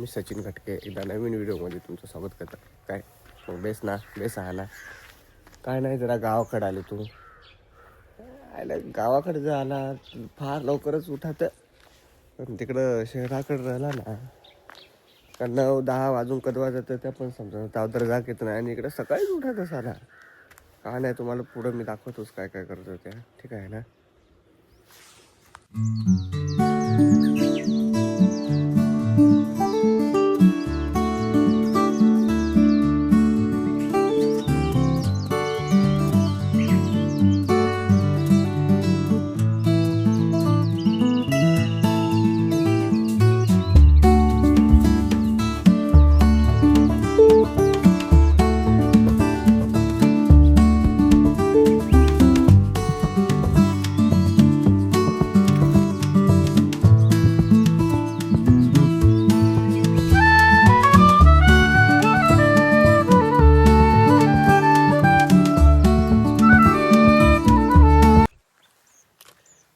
मी सचिन घटके एकदा नवीन व्हिडिओमध्ये तुमचं स्वागत करतो. काय? मग बेस ना बेस आला काय नाही जरा गावाकडे आले तू. आयला गावाकडे जर आला फार लवकरच उठा तर पण तिकडं शहराकडे राहिला ना. का नऊ दहा वाजून कदवा जातं त्या पण समजा तावतर जाग येत नाही. आणि इकडं सकाळीच उठातच आला का नाही तुम्हाला पुढं मी दाखवतोच काय काय करतो त्या. ठीक आहे ना?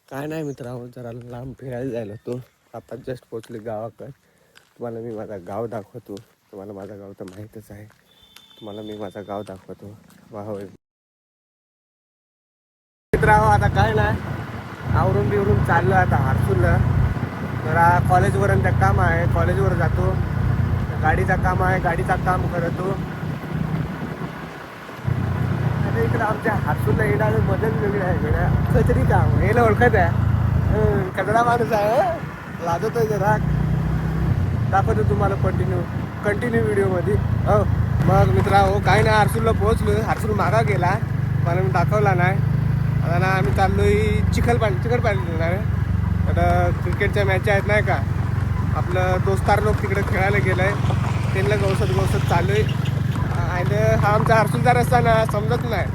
काय नाही मित्रांनो जरा लांब फिरायला जायला होतो. आता जस्ट पोचले गावाकडे. तुम्हाला मी माझा गाव दाखवतो. तुम्हाला माझा गाव तर माहीतच आहे. तुम्हाला मी माझा गाव दाखवतो. वाह मित्रांनो आता काय नाही. आवरून बिवरून चाललो आता हारसूला जरा कॉलेजवरून त्या काम आहे. कॉलेजवर जातो. गाडीचा काम आहे. गाडीचा काम करतो. आता इकडं आमच्या हारसूला येणार मदत वेगळी आहे गड्या कचरी काम. याला ओळखत आहे. कचरा माणूस आहे हं. लाजतोय जरा. दाखवतो तुम्हाला कंटिन्यू कंटिन्यू व्हिडिओमध्ये. हो. मग मित्रा हो काही नाही हरसूलला पोहोचलो. हरसूल मागा गेला. मला मी दाखवला नाही. आता ना आम्ही चाललोय चिखलपाणी चिखलपाणी जाणार आहे. तर क्रिकेटच्या मॅच आहेत नाही का? आपलं दोस्तार लोक तिकडे खेळायला गेलं आहे त्यांना गवसत गवसत चालू आहे हा आमचा हरसूलचा रस्ता ना समजत नाही.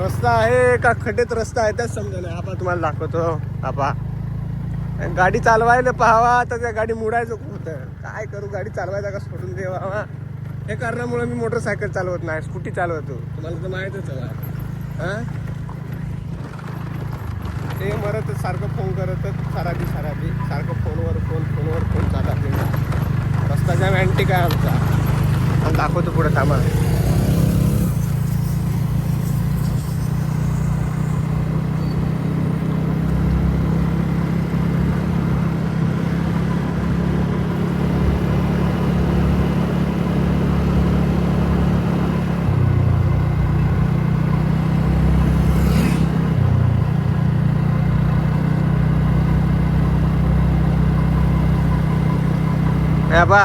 रस्ता आहे का खड्डेत रस्ता आहे त्याच समजत नाही. आपण तुम्हाला दाखवतो आपा गाडी चालवायला पाहावा तर त्या गाडी मुडायचं होतं काय करू? गाडी चालवायचा का सोडून देवा हे कारणामुळे मी मोटरसायकल चालवत नाही स्कूटी चालवतो. तुम्हाला तर माहीतच आहे ते मरत सारखं फोन करत सराबी सराबी सारखं फोनवर फोन फोनवर फोन चालत रस्ताच्या अँटिक आहे आमचा? आणि दाखवतो पुढे थांबा हे बा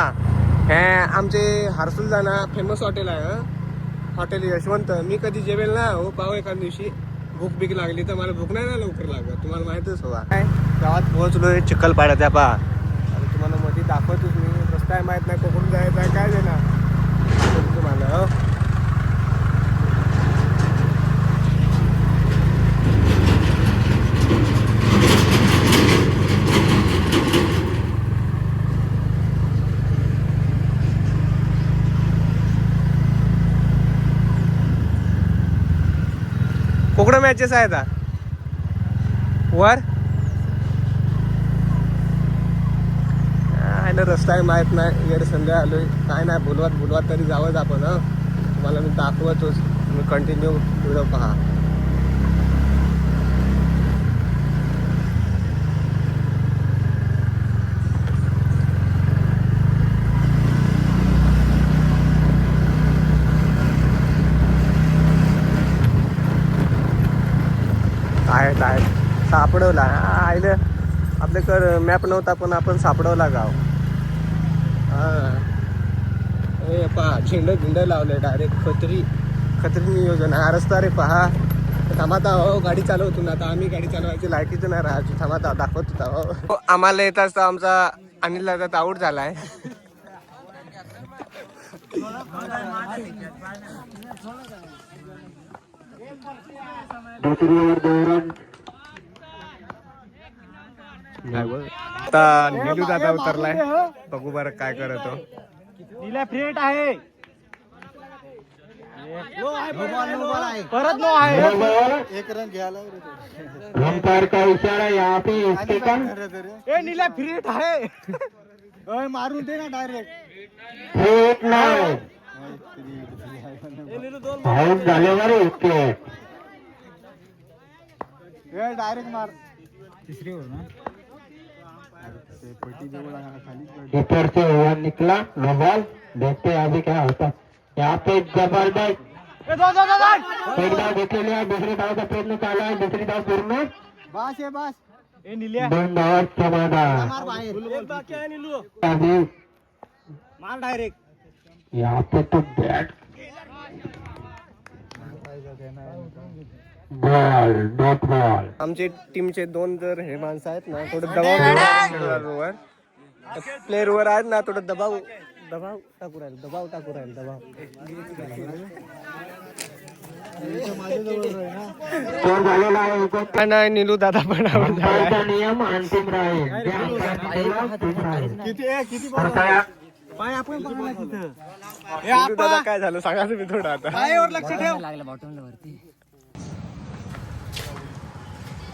हे आमचे हरसूल जाणा फेमस हॉटेल आहे हं. हॉटेल यशवंत. मी कधी जेवेल ना हो पाव एका दिवशी. भूक बीक लागली तर मला भूक नाही ना लवकर लागत. तुम्हाला माहितच हवा काय? गावात पोहोचलोय चिखलपाड्यात त्या पा आणि तुम्हाला मध्ये दाखवतोच मी. रस्ता आहे माहीत नाही कोकण जायचं आहे काय देणार तुम्हाला मॅचेस आहेत वर. ना रस्ता आहे माहीत नाही. इकडे संध्या आलो काय नाही बोलवत बोलवत तरी जावंच आपण हं. तुम्हाला मी दाखवतोच. तुम्ही कंटिन्यू व्हिडिओ पहा. आहेत आहेत सापडवला. आयलं आपल्याकडं मॅप नव्हता पण आपण सापडवला गाव. हां. ए पहा झेंड झिंड लावले डायरेक्ट खत्री. खत्री नियोजन. हा रस्ता रे पहा. थांबाता हो गाडी चालवतो ना आता आम्ही गाडी चालवायची लायकीच नाही राहायची. थांबाता दाखवत होता हो. आम्हाला येत असता आमचा अनिल दादा आऊट झालाय. आता निलू दादा उतरलाय बघू बरं काय करतो. तिला फ्रेट आहे. परत नो आहे. एक रन घ्यायला अंपायर का इशारा यहाँ पे स्टेकन ए नीला फ्रेट आहे. मारून दे ना डायरेक्ट एक नाही. आऊट झाल्यावर ओके. डायरेक्ट मार. तिसरी ओव्हर ना? ते पट्टी जवळ खाली कीपर से ओवर निकला नो बॉल देखते हैं अभी क्या होता. है यहाँ पे ज़बरदस्त. एकदा घेतलेली आहे दुसरी धावचा प्रयत्न चालू आहे दुसरी धाव पूर्ण. बास आहे बास. ए निल्या. दोन धावात समाधान. मार बाहेर. अभी मार डायरेक्ट यहाँ पे तो बैट बॉल आमचे टीमचे दोन जर हे माणसं आहेत ना थोडं दबाव प्लेअर वर आहेत ना थोडं दबाव दबाव टाकू राहील दबाव टाकू राहील दबाव. तो झालेला आहे विकेट काय नाही निलू दादा पण नियम अंतिम राहील. पाय आपण दादा काय झालं? सांगा तुम्ही थोडं आता. पायावर लक्ष ठेव.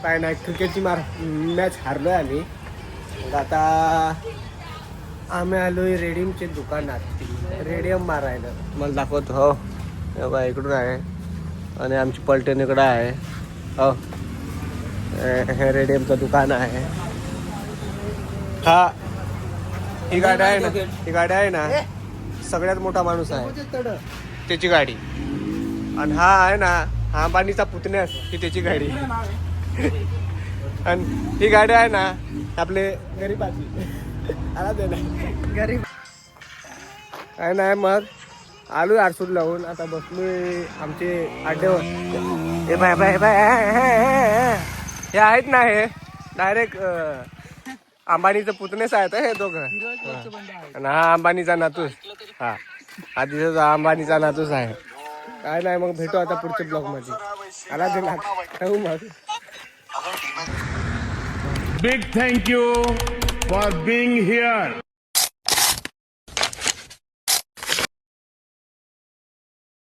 काय नाही क्रिकेटची मार मॅच हारलोय आम्ही. मग आता आम्ही आलोय रेडियमचे दुकानात. रेडियम मारायला. तुम्हाला दाखवतो हो. हे इकडून आहे. आणि आमची पलटण इकडं आहे. हो. हे- रेडियमचं दुकान आहे. हा. ही गाडी आहे ना? ही गाडी आहे ना? सगळ्यात मोठा माणूस आहे. त्याची गाडी. आणि हा आहे ना हा अंबानीचा पुतण्यास ही त्याची गाडी. आणि ही गाडी आहे ना आपले गरीबाची. आला गरीब. काय नाही मग आलोय आरसूर लावून आता बसलोय आमचे अड्डेवर हे बाय बाय बाय हे आहेत ना हे डायरेक्ट अंबानीचं पुतणेच आहेत हे दोघं. हा अंबानीचा नातूस. हा. आधीचा जो अंबानीचा नातूस आहे. काय नाही मग भेटू आता पुढच्या ब्लॉगमध्ये आला दे ना ठेवू मग. Big thank you for being here.